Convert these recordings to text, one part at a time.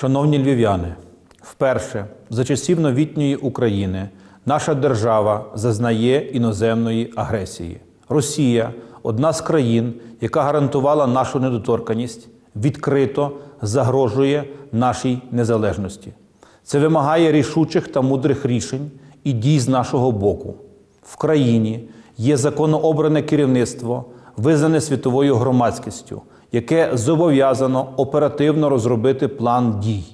Шановні львів'яни, вперше за часів новітньої України наша держава зазнає іноземної агресії. Росія одна з країн, яка гарантувала нашу недоторканість, відкрито загрожує нашій незалежності. Це вимагає рішучих та мудрих рішень і дій з нашого боку. В країні є законообране керівництво, визнане світовою громадськістю, яке зобов'язано оперативно розробити план дій.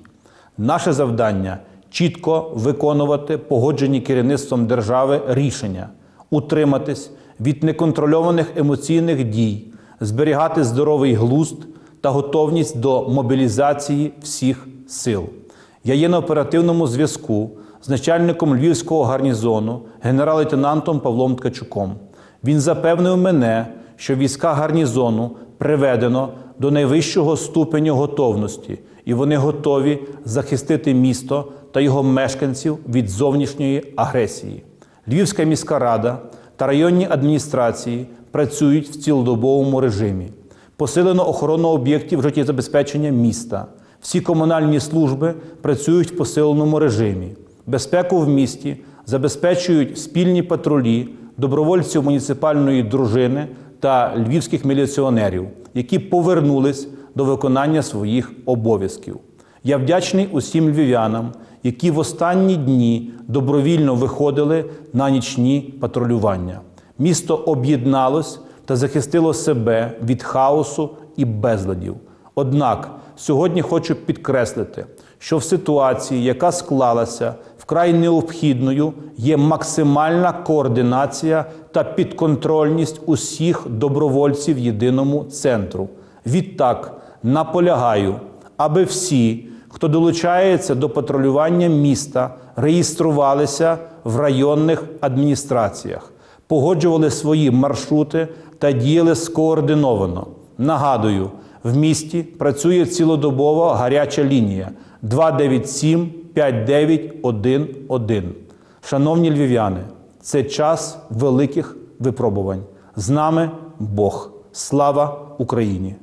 Наше завдання чітко виконувати погоджені керівництвом держави рішення, утриматись від неконтрольованих емоційних дій, зберігати здоровий глузд та готовність до мобілізації всіх сил. Я є на оперативному зв'язку з начальником львівського гарнізону генерал-лейтенантом Павлом Ткачуком. Він запевнив мене, що війська гарнізону приведено до найвищого ступеню готовності, і вони готові захистити місто та його мешканців від зовнішньої агресії. Львівська міська рада та районні адміністрації працюють в цілодобовому режимі. Посилено охорону об'єктів життєзабезпечення міста. Всі комунальні служби працюють в посиленому режимі. Безпеку в місті забезпечують спільні патрулі добровольців муніципальної дружини та львівських міліціонерів, які повернулись до виконання своїх обов'язків. Я вдячний усім львів'янам, які в останні дні добровільно виходили на нічні патрулювання. Місто об'єдналось та захистило себе від хаосу і безладів. Однак сьогодні хочу підкреслити, що в ситуації, яка склалася, вкрай необхідною є максимальна координація та підконтрольність усіх добровольців єдиному центру. Відтак наполягаю, аби всі, хто долучається до патрулювання міста, реєструвалися в районних адміністраціях, погоджували свої маршрути та діяли скоординовано. Нагадую, в місті працює цілодобова гаряча лінія 297 5911. Шановні львів'яни, це час великих випробувань. З нами Бог. Слава Україні!